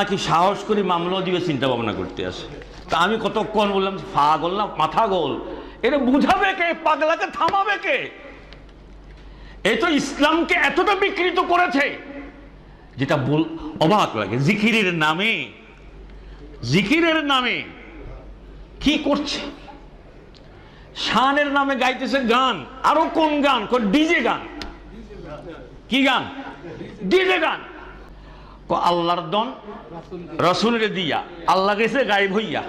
নাকি সাহস করে মামলা দিবে, চিন্তা ভাবনা করতে আসে তা আমি কতক্ষণ বললাম ফা গোল না মাথা গোল এটা বুঝাবে কে? পাগলাকে থামাবে কে? এই তো ইসলামকে এতটা বিকৃত করেছে, যেটা বল অবাক লাগে। জিকিরের নামে জিকিরের নামে কি করছে? শানের নামে গাইতেছে গান। আরও কোন গান? ডিজে গান? কি গান? ডিজে গান। আল্লাহর দন রসুলের দিয়া। আল্লাহ গেছে গায়েব হইয়া।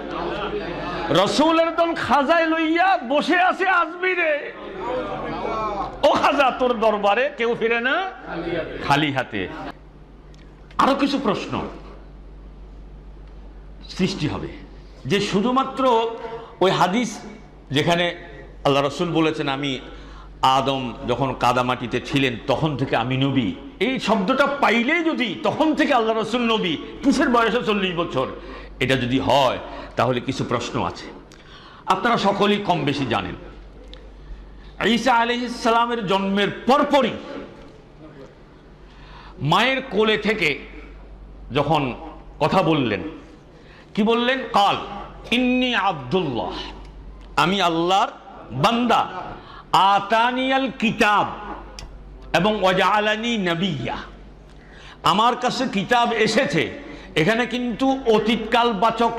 রসুলের দন খাজায় লইয়া বসে আছে আজমিরে। ও খাজা, তোর দরবারে কেউ ফিরে না? খালি হাতে। আরও কিছু প্রশ্ন সৃষ্টি হবে। যে শুধুমাত্র ওই হাদিস যেখানে আল্লাহ রসুল বলেছেন, আমি আদম যখন কাদামাটিতে ছিলেন, তখন থেকে আমি নবী। এই শব্দটা পাইলেই যদি, তখন থেকে আল্লাহ রসুল নবী। কিসের বয়সে চল্লিশ বছর? এটা যদি হয়, তাহলে কিছু প্রশ্ন আছে। আপনারা সকলেই কম বেশি জানেন। ঈসা আলহিসালামের জন্মের পরপরই মায়ের কোলে থেকে যখন কথা বললেন, কি বললেন? কাল, ইন্নি আব্দুল্লাহ, আমি আল্লাহর বান্দা। আতানিয়াল কিতাব এবং ওয়াজালানি নবিয়া আমার কাছে কিতাব এসেছে, এখানে কিন্তু অতীতকাল বাচক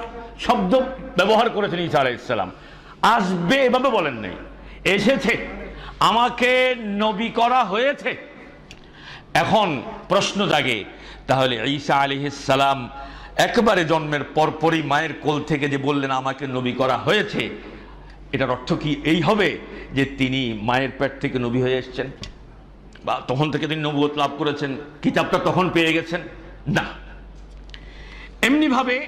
শব্দ ব্যবহার করেছেন ঈসা আলাইসালাম আসবে এভাবে বলেন নাই। এসেছে, আমাকে নবী করা হয়েছে। এখন প্রশ্ন জাগে, তাহলে ঈসা আলিহিসাল্লাম একবারে জন্মের পরপরই মায়ের কোল থেকে যে বললেন আমাকে নবী করা হয়েছে এটার অর্থ কি? এই হবে যে তিনি মায়ের পেট থেকে নবী হয়ে এসছেন। বা তখন থেকে তিনি নবুয়ত লাভ করেছেন। কিতাবটা তখন পেয়ে গেছেন। না। এমনিভাবে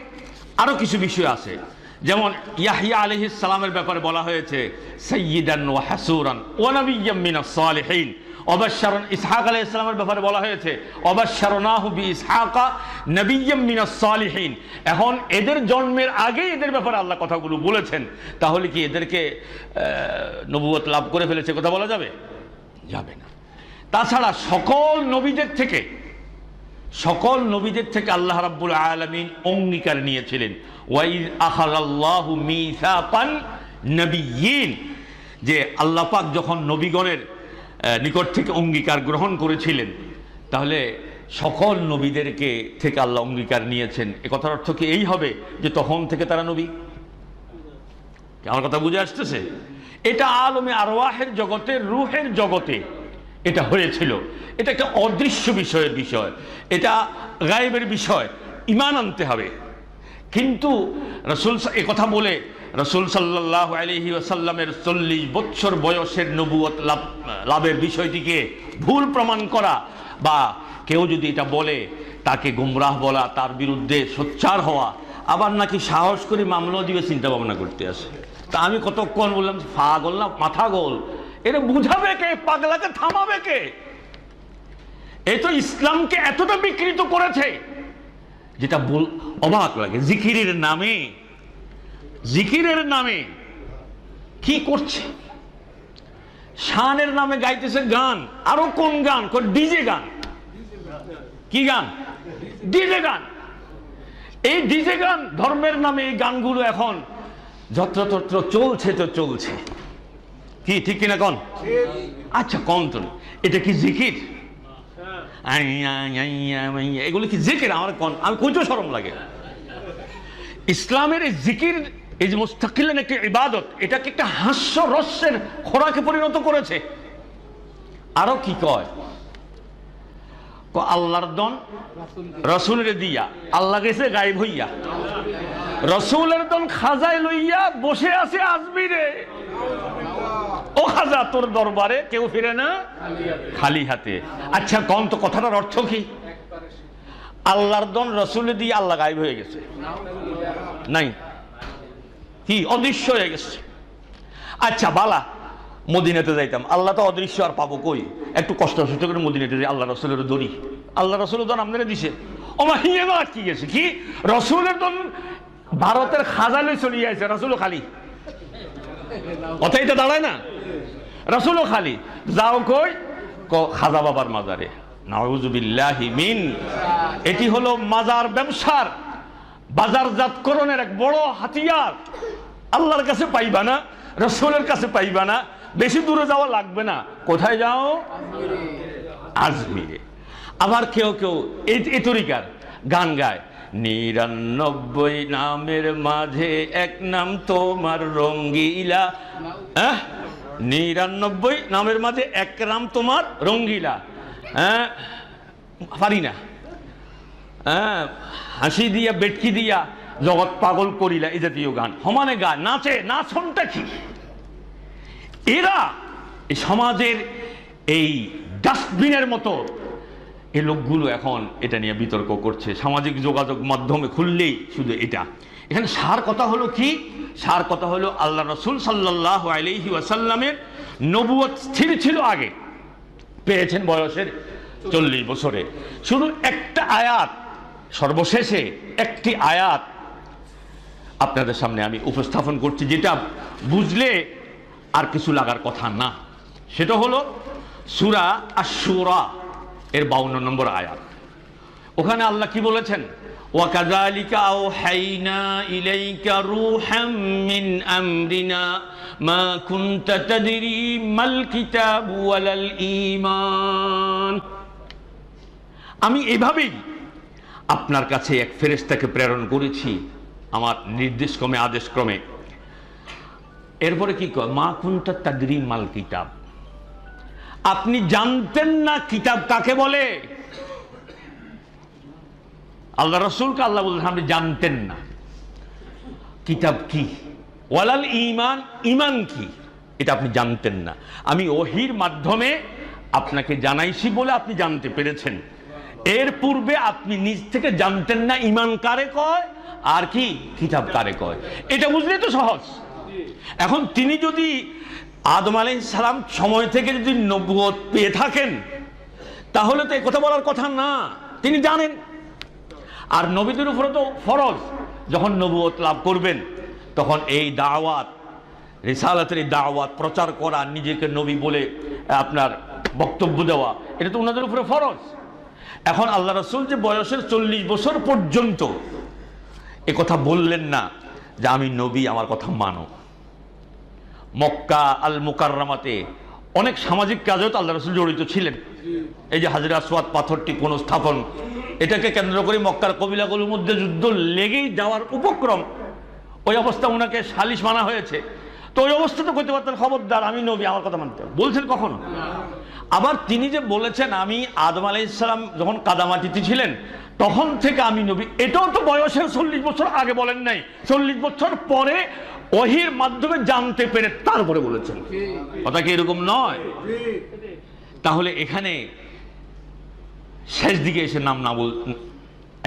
আরও কিছু বিষয় আছে। যেমন ইয়াহিয়া আলহিস সালামের ব্যাপারে বলা হয়েছে সৈয়দান ও হাসুরান ও সালেহীন মিনাস সালিহিন। অবশ্যরণ ইসহাক আলাইহিস ইসলামের ব্যাপারে বলা হয়েছে অবশ্যরনাহু বি ইসহাকা নবিয়্যাম মিনাস সালিহিন। এখন এদের জন্মের আগে এদের ব্যাপারে আল্লাহ কথাগুলো বলেছেন। তাহলে কি এদেরকে নবুয়ত লাভ করে ফেলেছে কথা বলা যাবে? যাবে না। তাছাড়া সকল নবীদের থেকে, সকল নবীদের থেকে আল্লাহ রাব্বুল আলামিন অঙ্গীকার নিয়েছিলেন। ওয়াইদ আখাযাল্লাহু মিসাকান নবিয়্যিন। যে আল্লাহ পাক যখন নবীগণের নিকট থেকে অঙ্গীকার গ্রহণ করেছিলেন। তাহলে সকল নবীদেরকে থেকে আল্লাহ অঙ্গীকার নিয়েছেন। এ কথার অর্থ কি এই হবে যে তখন থেকে তারা নবী? আমার কথা বুঝে আসতেছে? এটা আলমে আরওয়াহের জগতে, রুহের জগতে এটা হয়েছিল। এটা একটা অদৃশ্য বিষয়ের বিষয়। এটা গায়েবের বিষয়। ইমান আনতে হবে। কিন্তু রসুল এ কথা বলে রসুল সাল্লাহ আলহি ওসাল্লামের চল্লিশ বৎসর বয়সের নবুয়ত লাভ, লাভের বিষয়টিকে ভুল প্রমাণ করা বা কেউ যদি এটা বলে, তাকে গুমরাহ বলা, তার বিরুদ্ধে সোচ্চার হওয়া, আবার নাকি সাহস করে মামলা দিবে চিন্তা ভাবনা করতে আসে। তা আমি কতক্ষণ বললাম ফা গোল না মাথা গোল এটা বুঝাবে কে, পাগলাকে থামাবে কে? এ তো ইসলামকে এতটা বিকৃত করেছে, যেটা অবাক লাগে। জিকিরের নামে জিকিরের নামে কি করছে? শানের নামে গাইতেছে গান। আরও কোন গান? ডিজে গান? কি গান? ডিজে গান। এই ডিজে গান, ধর্মের নামে এই গানগুলো এখন যত্রতত্র চলছে তো চলছে। কি, ঠিক কিনা কন? আচ্ছা কন তো এটা কি জিকির? এগুলো কি জিকির? আমার কন আমি কইতেও সরম লাগে। ইসলামের এই জিকির এই যে মুস্তাকিলেন একটি ইবাদত, এটাকে একটা হাস্য রস্যের খোরাকে পরিণত করেছে। আরও কি কয়? আল্লাহর দন রসুলের দিয়া, আল্লাহ গেছে গায়েব হইয়া। রসুলের দন খাজায় লইয়া বসে আছে আজমিরে। ও খাজা, তোর দরবারে কেউ ফিরে না? খালি হাতে। আচ্ছা কম তো, কথাটার অর্থ কি? আল্লাহর দন রসুলে দিয়ে আল্লাহ গায়েব হয়ে গেছে। নাই। কি অদৃশ্য হয়ে গেছে। আচ্ছা বালা, মদিনাতে যাইতাম। আল্লাহ তো অদৃশ্য আর পাবো কই? একটু কষ্ট সুস্থ করে মদিনাতে যাই, আল্লাহ রসুলের দড়ি। আল্লাহ রসুলের দন আপনারা দিছে। ওমা হিয়ে না কি গেছে, কি? রসুলের দন ভারতের খাজালে চলিয়ে আছে রসুলও খালি। কথা এটা দাঁড়ায় না। রসুলও খালি। যাও কই? ক, খাজা বাবার মাজারে। নাউজুবিল্লাহি মিন। এটি হলো মাজার ব্যবসার বাজারজাতকরণের এক বড় হাতিয়ার। আল্লাহর কাছে পাইবা না, রসুলের কাছে পাইবা না, বেশি দূরে যাওয়া লাগবে না। কোথায় যাও? আজমিরে। আবার কেউ কেউ এই তরিকার গান গায়, নিরানব্বই নামের মাঝে এক নাম তোমার রঙ্গিলা। হ্যাঁ? নিরানব্বই নামের মাঝে এক নাম তোমার রঙ্গিলা। হ্যাঁ? পারি না। হ্যাঁ হাসি দিয়া, বেটকি দিয়া জগৎ পাগল করিলা এই জাতীয় গান। সমানে গান, নাচে, নাচনটা কি? এরা সমাজের এই ডাস্টবিনের মতো এ লোকগুলো এখন এটা নিয়ে বিতর্ক করছে। সামাজিক যোগাযোগ মাধ্যমে খুললেই শুধু এটা। এখানে সার কথা হলো কি? সার কথা হলো আল্লাহ রসুল সাল্লাহ আলহি ওয়াসাল্লামের নবুয়ত স্থির ছিল আগে। পেয়েছেন বয়সের চল্লিশ বছরে। শুধু একটা আয়াত সর্বশেষে একটি আয়াত আপনাদের সামনে আমি উপস্থাপন করছি যেটা বুঝলে আর কিছু লাগার কথা না সেটা হলো সুরা আশুরা এর বাউন্ন নম্বর আয়াত ওখানে আল্লাহ কি বলেছেন وكذلك أوحينا إليك روحا من أمرنا ما كنت تدري ما الكتاب ولا الإيمان আমি এভাবেই আপনার কাছে এক ফেরেশতাকে প্রেরণ করেছি, আমার নির্দেশ ক্রমে আদেশ ক্রমে এরপরে কি কয়? মা কুন্তা তাদরি মাল কিতাব। আপনি জানতেন না কিতাব কাকে বলে? আল্লাহ রসুলকে আল্লাহ বলছেন, আপনি জানতেন না। কিতাব কি? ওয়ালাল ইমান ইমান কি? এটা আপনি জানতেন না। আমি ওহির মাধ্যমে আপনাকে জানাইছি বলে আপনি জানতে পেরেছেন। এর পূর্বে আপনি নিজ থেকে জানতেন না ইমান কারে কয়, আর কি কিতাব কারে কয়। এটা বুঝলে তো সহজ। এখন তিনি যদি আদম আলাই সালাম সময় থেকে যদি নবুয়ত পেয়ে থাকেন, তাহলে তো কথা বলার কথা না। তিনি জানেন। আর নবীদের উপরে তো ফরজ। যখন নবুয়ত লাভ করবেন, তখন এই দাওয়াত, রিসালাতের এই দাওয়াত, প্রচার করা, নিজেকে নবী বলে আপনার বক্তব্য দেওয়া, এটা তো ওনাদের উপরে ফরজ। এখন আল্লাহ রসুল যে বয়সের চল্লিশ বছর পর্যন্ত এ কথা বললেন না যে আমি নবী, আমার কথা মানো। মক্কা আল মুকাররামাতে অনেক সামাজিক কাজেও তো আল্লাহ রসুল জড়িত ছিলেন। এই যে হাজিরা সোয়াদ পাথরটি কোন স্থাপন, এটাকে কেন্দ্র করে মক্কার কবিলাগুলোর মধ্যে যুদ্ধ লেগেই যাওয়ার উপক্রম। ওই অবস্থা ওনাকে সালিশ মানা হয়েছে। তো ওই অবস্থা তো করতে পারতেন, খবরদার, আমি নবী, আমার কথা মানতে বলছেন কখনো? আবার তিনি যে বলেছেন, আমি আদম আলাই ইসলাম যখন কাদামাটিতে ছিলেন, তখন থেকে আমি নবী, এটাও তো বয়সের চল্লিশ বছর আগে বলেন নাই, চল্লিশ বছর পরে অহির মাধ্যমে জানতে পেরে তারপরে বলেছেন। কথা কি এরকম নয়? তাহলে এখানে শেষ দিকে এসে নাম না বল